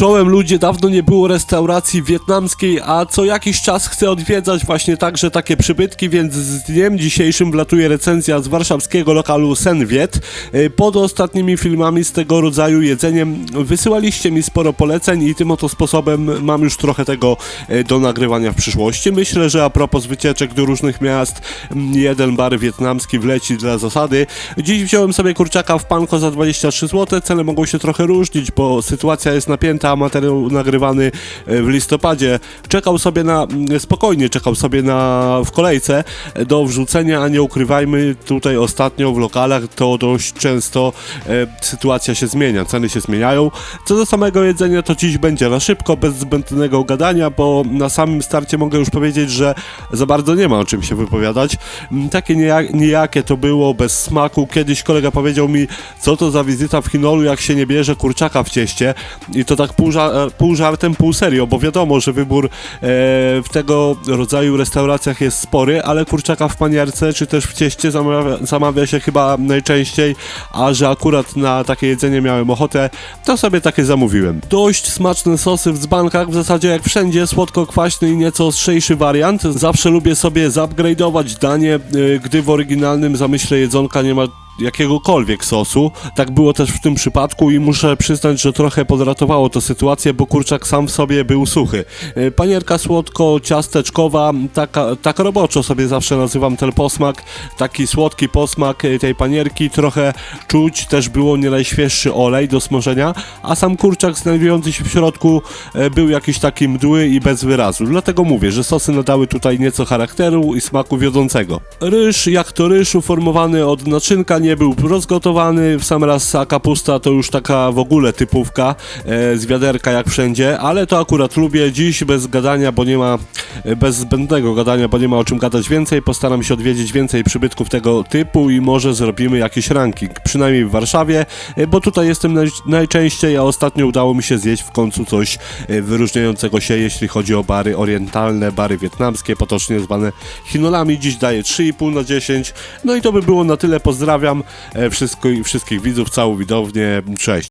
Czołem ludzie, dawno nie było restauracji wietnamskiej, a co jakiś czas chcę odwiedzać właśnie także takie przybytki, więc z dniem dzisiejszym wlatuje recenzja z warszawskiego lokalu Sen Viet. Y, Pod ostatnimi filmami z tego rodzaju jedzeniem wysyłaliście mi sporo poleceń i tym oto sposobem mam już trochę tego y, do nagrywania w przyszłości. Myślę, że a propos wycieczek do różnych miast, mm, jeden bar wietnamski wleci dla zasady. Dziś wziąłem sobie kurczaka w panko za 23 zł, ceny mogą się trochę różnić, bo sytuacja jest napięta, materiał nagrywany e, w listopadzie. Czekał sobie na, mm, spokojnie czekał sobie na, w kolejce do wrzucenia, a nie ukrywajmy, tutaj ostatnio w lokalach to dość często e, sytuacja się zmienia, ceny się zmieniają. Co do samego jedzenia, to dziś będzie na szybko, bez zbędnego gadania, bo na samym starcie mogę już powiedzieć, że za bardzo nie ma o czym się wypowiadać. Mm, Takie nijak, nijakie to było, bez smaku. Kiedyś kolega powiedział mi, co to za wizyta w Chinolu, jak się nie bierze kurczaka w cieście. I to tak pół, ża- pół żartem, pół serio, bo wiadomo, że wybór e, w tego rodzaju restauracjach jest spory, ale kurczaka w panierce czy też w cieście zamawia, zamawia się chyba najczęściej, a że akurat na takie jedzenie miałem ochotę, to sobie takie zamówiłem. Dość smaczne sosy w dzbankach, w zasadzie jak wszędzie, słodko-kwaśny i nieco ostrzejszy wariant. Zawsze lubię sobie zupgrade'ować danie, y, gdy w oryginalnym zamyśle jedzonka nie ma jakiegokolwiek sosu. Tak było też w tym przypadku i muszę przyznać, że trochę podratowało to sytuację, bo kurczak sam w sobie był suchy. E, Panierka słodko-ciasteczkowa, taka, tak roboczo sobie zawsze nazywam ten posmak, taki słodki posmak e, tej panierki, trochę czuć też było nie najświeższy olej do smażenia, a sam kurczak znajdujący się w środku e, był jakiś taki mdły i bez wyrazu. Dlatego mówię, że sosy nadały tutaj nieco charakteru i smaku wiodącego. Ryż, jak to ryż, uformowany od naczynka, nie był rozgotowany, w sam raz a kapusta to już taka w ogóle typówka e, z wiaderka jak wszędzie, ale to akurat lubię. Dziś bez gadania, bo nie ma, e, bez zbędnego gadania, bo nie ma o czym gadać więcej, postaram się odwiedzić więcej przybytków tego typu i może zrobimy jakiś ranking, przynajmniej w Warszawie, e, bo tutaj jestem naj, najczęściej, a ostatnio udało mi się zjeść w końcu coś e, wyróżniającego się, jeśli chodzi o bary orientalne, bary wietnamskie, potocznie zwane Chinolami. Dziś daję 3,5 na 10. No i to by było na tyle. Pozdrawiam e, wszystko, wszystkich widzów, całą widownię. Cześć.